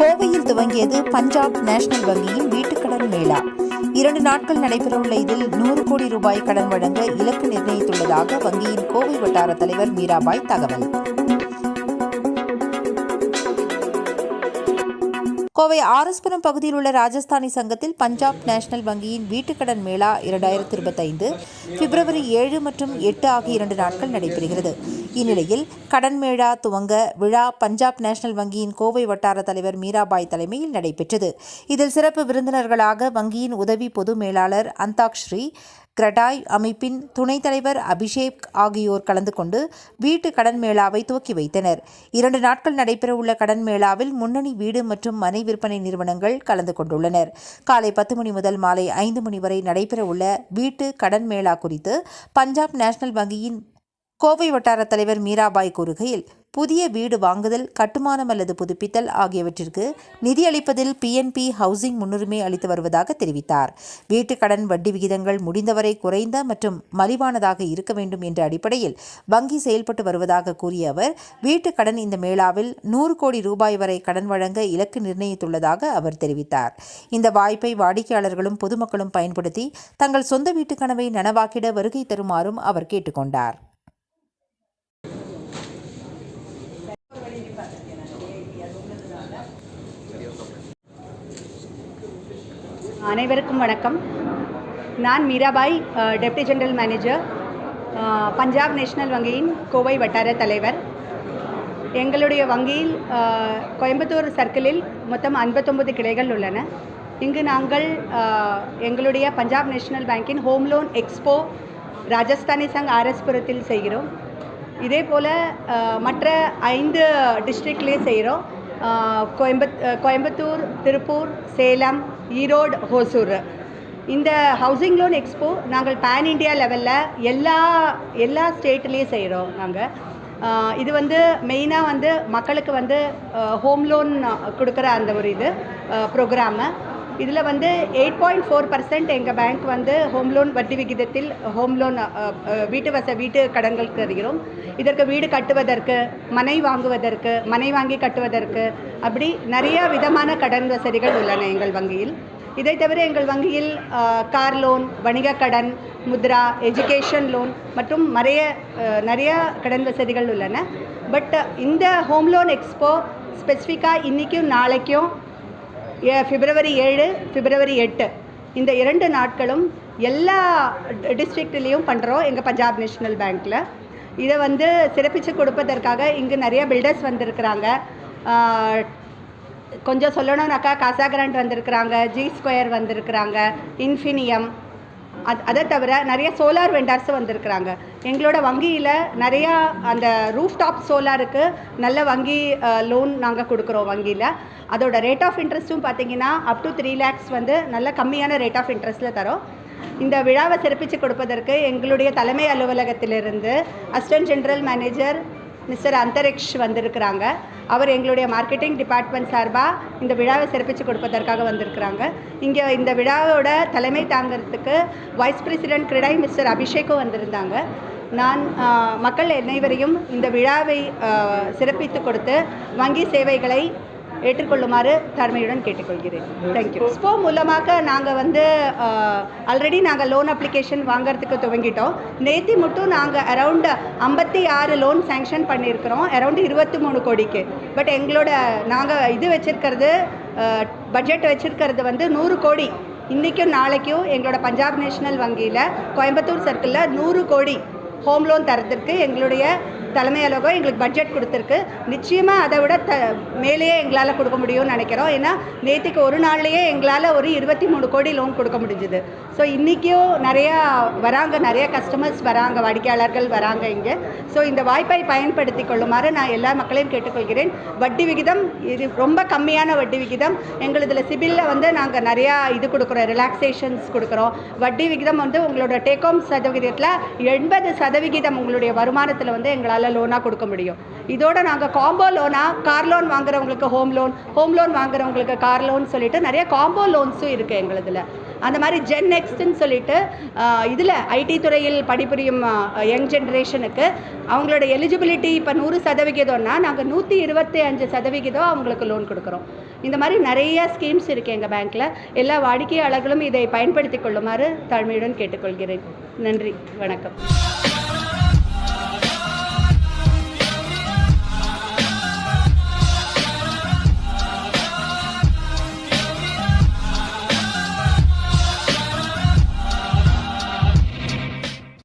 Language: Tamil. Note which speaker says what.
Speaker 1: கோவையில் துவங்கியது பஞ்சாப் நேஷனல் வங்கியின் வீட்டுக்கடன் மேளா. இரண்டு நாட்கள் நடைபெறவுள்ள இதில் நூறு கோடி ரூபாய் கடன் வழங்க இலக்கு நிர்ணயித்துள்ளதாக வங்கியின் கோவை வட்டார தலைவர் மீராபாய் தகவல். கோவை ஆரஸ்புரம் பகுதியில் உள்ள ராஜஸ்தானி சங்கத்தில் பஞ்சாப் நேஷனல் வங்கியின் வீட்டுக்கடன் மேளா இரண்டாயிரத்தி இருபத்தைந்து பிப்ரவரி ஏழு மற்றும் எட்டு ஆகிய இரண்டு நாட்கள் நடைபெறுகிறது. இந்நிலையில் கடன் மேளா துவங்க விழா பஞ்சாப் நேஷனல் வங்கியின் கோவை வட்டார தலைவர் மீராபாய் தலைமையில் நடைபெற்றது. இதில் சிறப்பு விருந்தினர்களாக வங்கியின் உதவி பொது மேலாளர் அந்தாக்ஸ்ரீ கிரடாய் அமைப்பின் துணைத் தலைவர் அபிஷேக் ஆகியோர் கலந்து கொண்டு வீட்டு கடன் மேளாவை துவக்கி வைத்தனர். இரண்டு நாட்கள் நடைபெறவுள்ள கடன் மேளாவில் முன்னணி வீடு மற்றும் மனை விற்பனை நிறுவனங்கள் கலந்து கொண்டுள்ளனர். காலை பத்து மணி முதல் மாலை ஐந்து மணி வரை நடைபெறவுள்ள வீட்டு கடன் மேளா குறித்து பஞ்சாப் நேஷனல் வங்கியின் கோவை வட்டார தலைவர் மீராபாய் கூறுகையில் புதிய வீடு வாங்குதல் கட்டுமானம் அல்லது புதுப்பித்தல் ஆகியவற்றிற்கு நிதியளிப்பதில் பிஎன்பி ஹவுசிங் முன்னுரிமை அளித்து வருவதாக தெரிவித்தார். வீட்டுக் கடன் வட்டி விகிதங்கள் முடிந்தவரை குறைந்த மற்றும் மலிவானதாக இருக்க வேண்டும் என்ற அடிப்படையில் வங்கி செயல்பட்டு வருவதாக கூறிய அவர் வீட்டுக் கடன் இந்த மேளாவில் நூறு கோடி ரூபாய் வரை கடன் வழங்க இலக்கு நிர்ணயித்துள்ளதாக அவர் தெரிவித்தார். இந்த வாய்ப்பை வாடிக்கையாளர்களும் பொதுமக்களும் பயன்படுத்தி தங்கள் சொந்த வீட்டுக் கனவை நனவாக்கிட வருகை தருமாறும் அவர் கேட்டுக்கொண்டார்
Speaker 2: அனைவருக்கும் வணக்கம். நான் Mirabai deputy general manager Punjab national வங்கியின் கோவை வட்டார தலைவர். எங்களுடைய வங்கியில் கோயம்புத்தூர் சர்க்கிளில் மொத்தம் ஐம்பத்தொம்பது கிளைகள் உள்ளன. இங்கு நாங்கள் எங்களுடைய Punjab national பேங்கின் home loan expo Rajasthani Sangh ஆர்எஸ்புரத்தில் செய்கிறோம். இதே போல் மற்ற ஐந்து டிஸ்ட்ரிக்ட்லேயே செய்கிறோம். கோயம்புத் கோயம்புத்தூர் திருப்பூர் சேலம் ஈரோடு ஹோசூர். இந்த ஹவுசிங் லோன் எக்ஸ்போ நாங்கள் பேன் இண்டியா லெவலில் எல்லா எல்லா ஸ்டேட்லேயும் செய்கிறோம் நாங்கள் இது வந்து மெயினாக வந்து மக்களுக்கு வந்து ஹோம் லோன் கொடுக்குற அந்த ஒரு இது ப்ரோக்ராமு இதில் வந்து எயிட் பாயிண்ட் ஃபோர் பர்சன்ட் எங்கள் பேங்க் வந்து ஹோம் லோன் வட்டி விகிதத்தில் ஹோம் லோன் வீட்டு வச வீட்டு கடன்களுக்கு தருகிறோம். இதற்கு வீடு கட்டுவதற்கு மனை வாங்குவதற்கு மனை வாங்கி கட்டுவதற்கு அப்படி நிறைய விதமான கடன் வசதிகள் உள்ளன எங்கள் வங்கியில். இதை தவிர எங்கள் வங்கியில் கார் லோன் வணிக கடன் முத்ரா எஜுகேஷன் லோன் மற்றும் நிறைய நிறையா நிறைய கடன் வசதிகள் உள்ளன. பட் இந்த ஹோம் லோன் எக்ஸ்போ ஸ்பெசிஃபிக்காக இன்றைக்கும் நாளைக்கும் பிப்ரவரி ஏழு பிப்ரவரி எட்டு. இந்த இரண்டு நாட்களும் எல்லா டிஸ்ட்ரிக்ட்லேயும் பண்ணுறோம் எங்கள் பஞ்சாப் நேஷனல் பேங்க்கில் இதை வந்து சிறப்பித்து கொடுப்பதற்காக இங்கே நிறைய பில்டர்ஸ் வந்திருக்கிறாங்க. கொஞ்சம் சொல்லணும்னாக்கா காசா கிராண்ட் வந்திருக்கிறாங்க ஜி ஸ்கொயர் வந்திருக்கிறாங்க இன்ஃபினியம் அது அதை தவிர நிறைய சோலார் வெண்டார்ஸும் வந்திருக்கிறாங்க. எங்களோட வங்கியில் நிறையா அந்த ரூஃப் டாப் சோலாருக்கு நல்ல வங்கி லோன் நாங்கள் கொடுக்குறோம் வங்கியில். அதோட ரேட் ஆஃப் இன்ட்ரெஸ்ட்டும் பார்த்தீங்கன்னா அப் டு த்ரீ லேக்ஸ் வந்து நல்ல கம்மியான ரேட் ஆஃப் இன்ட்ரெஸ்ட்டில் தரோம். இந்த விழாவை சிறப்பித்து கொடுப்பதற்கு எங்களுடைய தலைமை அலுவலகத்திலிருந்து assistant general manager mister Antariksh வந்திருக்கிறாங்க. அவர் எங்களுடைய மார்க்கெட்டிங் டிபார்ட்மெண்ட் சார்பாக இந்த விழாவை சிறப்பித்து கொடுப்பதற்காக வந்திருக்கிறாங்க. இங்கே இந்த விழாவோட தலைமை தாங்கிறதுக்கு வைஸ் பிரசிடென்ட் கிரடாய் மிஸ்டர் அபிஷேக்கும் வந்திருந்தாங்க. நான் மக்கள் அனைவரையும் இந்த விழாவை சிறப்பித்து கொடுத்து வங்கி சேவைகளை ஏற்றுக்கொள்ளுமாறு தாழ்மையுடன் கேட்டுக்கொள்கிறேன். தேங்க்யூ ஸ்போ மூலமாக நாங்கள் வந்து ஆல்ரெடி நாங்கள் லோன் அப்ளிகேஷன் வாங்குறதுக்கு துவங்கிட்டோம். நேத்தி மட்டும் நாங்கள் அரௌண்ட் ஐம்பத்தி ஆறு லோன் சேங்ஷன் பண்ணியிருக்கிறோம். அரௌண்ட் இருபத்தி மூணு கோடிக்கு. பட் எங்களோட நாங்கள் இது வச்சுருக்கிறது பட்ஜெட் வச்சுருக்கிறது வந்து நூறு கோடி. இன்றைக்கும் நாளைக்கும் எங்களோட பஞ்சாப் நேஷனல் வங்கியில் கோயம்புத்தூர் சர்க்கிளில் நூறு கோடி ஹோம் லோன் தரத்திற்கு எங்களுடைய தலைமை அலுவலகம் எங்களுக்கு பட்ஜெட் கொடுத்துருக்கு. நிச்சயமாக அதை விட த மேலேயே எங்களால் கொடுக்க முடியும்னு நினைக்கிறோம். ஏன்னா நேற்றுக்கு ஒரு நாள்லேயே எங்களால் ஒரு இருபத்தி மூணு கோடி லோன் கொடுக்க முடிஞ்சுது. ஸோ இன்றைக்கும் நிறையா வராங்க நிறைய கஸ்டமர்ஸ் வராங்க வாடிக்கையாளர்கள் வராங்க இங்கே. ஸோ இந்த வாய்ப்பை பயன்படுத்தி கொள்ளுமாறு நான் எல்லா மக்களையும் கேட்டுக்கொள்கிறேன். வட்டி விகிதம் இது ரொம்ப கம்மியான வட்டி விகிதம். எங்களுதில் சிபிலில் வந்து நாங்கள் நிறையா இது கொடுக்குறோம் ரிலாக்ஸேஷன்ஸ் கொடுக்குறோம். வட்டி விகிதம் வந்து உங்களோட டேக் ஹோம் சதவிகிதத்தில் எண்பது சதவிகிதம் உங்களுடைய வருமானத்தில் வந்து எங்களால் லோனாக கொடுக்க முடியும். இதோட நாங்கள் காம்போ லோனாக கார் லோன் வாங்குறவங்களுக்கு ஹோம் லோன் ஹோம் லோன் வாங்குறவங்களுக்கு கார் லோன் சொல்லிட்டு நிறைய காம்போ லோன்ஸும் இருக்குது எங்களுதில். அந்த மாதிரி ஜென் நெக்ஸ்ட்னு சொல்லிட்டு இதில் ஐடி துறையில் பணிபுரியும் யங் ஜென்ரேஷனுக்கு அவங்களோட எலிஜிபிலிட்டி இப்போ நூறு சதவிகிதம்னா நாங்கள் நூற்றி இருபத்தி அஞ்சு சதவிகிதம் அவங்களுக்கு லோன் கொடுக்குறோம். இந்த மாதிரி நிறைய ஸ்கீம்ஸ் இருக்குது எங்கள் பேங்க்கில் எல்லா வாடிக்கையாளர்களும் இதை பயன்படுத்தி கொள்ளுமாறு தாழ்மையுடன் கேட்டுக்கொள்கிறேன். நன்றி. வணக்கம்.